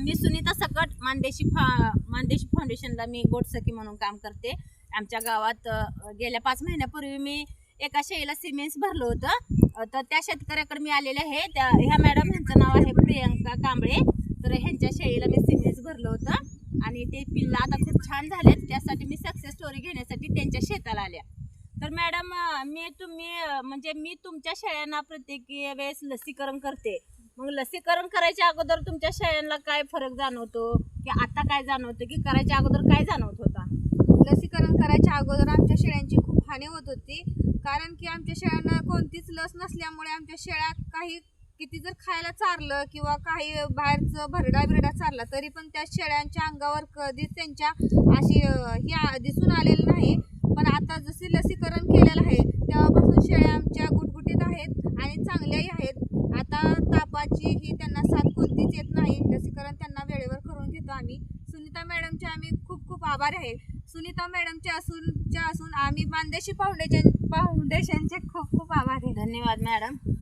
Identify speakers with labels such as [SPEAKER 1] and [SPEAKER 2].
[SPEAKER 1] मी सुनीता सकट मानदेशी फा मानदेशी फाउंडेशनला मी गोटसखी म्हणून काम करते. आमच्या गावात गेल्या पाच महिन्यापूर्वी मी एका शेळीला सिमेंट्स भरलं होतं. तर त्या शेतकऱ्याकडे मी आलेले आहे. त्या ह्या मॅडम ह्यांचं नाव आहे प्रियंका कांबळे. तर ह्यांच्या शेळीला मी सिमेंट्स भरलं होतं आणि ते पिल्लं आता खूप छान झालेत. त्यासाठी मी सक्सेस स्टोरी घेण्यासाठी त्यांच्या शेताला आल्या. तर मॅडम मी तुम्ही म्हणजे मी तुमच्या शेळ्यांना प्रत्येक वेळेस लसीकरण करते. मग लसीकरण करायच्या अगोदर तुमच्या शेळ्यांना काय फरक जाणवतो? की आता काय जाणवतं? की करायच्या अगोदर काय जाणवत होता?
[SPEAKER 2] लसीकरण करायच्या अगोदर आमच्या शेळ्यांची खूप हानी होत होती. कारण की आमच्या शेळ्यांना कोणतीच लस नसल्यामुळे आमच्या शेळ्या काही किती जर खायला चारलं किंवा काही बाहेरचं भरडा बिरडा चारला तरी पण त्या शेळ्यांच्या अंगावर कधीच त्यांच्या अशी हे ही दिसून आलेलं नाही. पण आता जसे लसीकरण केलेलं आहे तेव्हापासून शेळ्या आमच्या गुटगुटीत आहेत आणि चांगल्याही आहेत आता तापाची ही त्यांना साथ कोणतीच येत नाही लसीकरण त्यांना वेळेवर करून घेतो आम्ही सुनीता मॅडमचे आम्ही खूप खूप आभार आहे. सुनीता मॅडमचे असून च्या असून आम्ही बांदेशी फाउंडेशन फाउंडेशनचे खूप खूप आभार आहे.
[SPEAKER 1] धन्यवाद मॅडम.